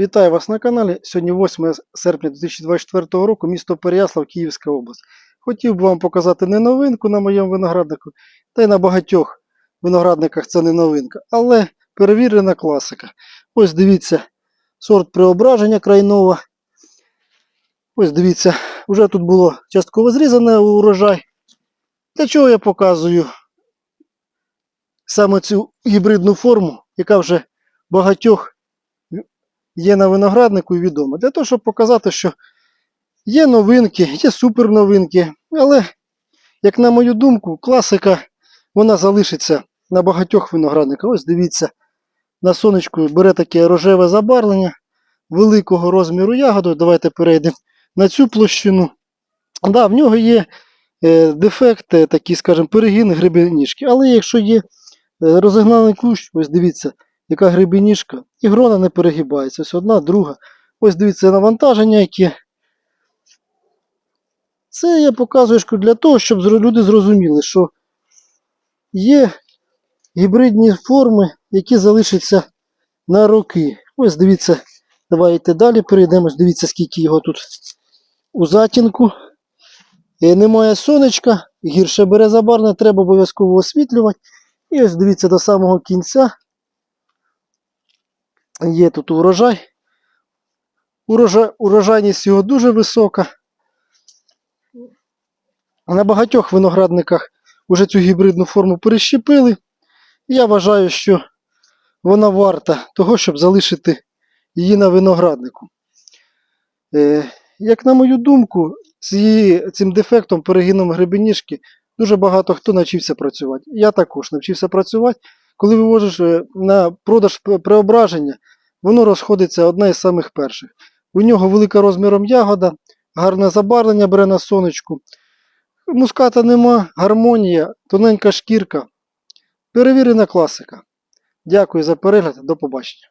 Вітаю вас на каналі. Сьогодні 8 серпня 2024 року, місто Переяслав, Київська область. Хотів би вам показати не новинку на моєму винограднику, та й на багатьох виноградниках це не новинка, але перевірена класика. Ось дивіться, сорт преображення крайнова. Ось дивіться, вже тут було частково зрізане урожай. Для чого я показую саме цю гібридну форму, яка вже багатьох є на винограднику і відома. Для того, щоб показати, що є новинки, є суперновинки, але, як на мою думку, класика вона залишиться на багатьох виноградниках. Ось дивіться, на сонечку бере таке рожеве забарвлення великого розміру ягоду. Давайте перейдемо на цю площину. Да, в нього є е, дефект, е, такий, скажімо, перегін грибеніжки. Але якщо є е, розігнаний кущ, ось дивіться, яка грибеніжка, і грона не перегибається. Ось одна, друга. Ось дивіться навантаження, яке. Це я показую для того, щоб люди зрозуміли, що є гібридні форми, які залишаться на роки. Ось дивіться, давайте далі перейдемо. Дивіться, скільки його тут у затінку. Е, Немає сонечка, гірше бере забарне, треба обов'язково освітлювати. І ось дивіться до самого кінця. Є тут урожай. Урожай урожайність його дуже висока. На багатьох виноградниках вже цю гібридну форму перещепили. Я вважаю, що вона варта того, щоб залишити її на винограднику. Е, як на мою думку, з її, цим дефектом перегином гребеніжки дуже багато хто навчився працювати. Я також навчився працювати. Коли вивозиш е, на продаж преображення, воно розходиться одне із самих перших. У нього велика розміром ягода, гарне забарвлення бере на сонечку. Муската нема, гармонія, тоненька шкірка. Перевірена класика. Дякую за перегляд, до побачення.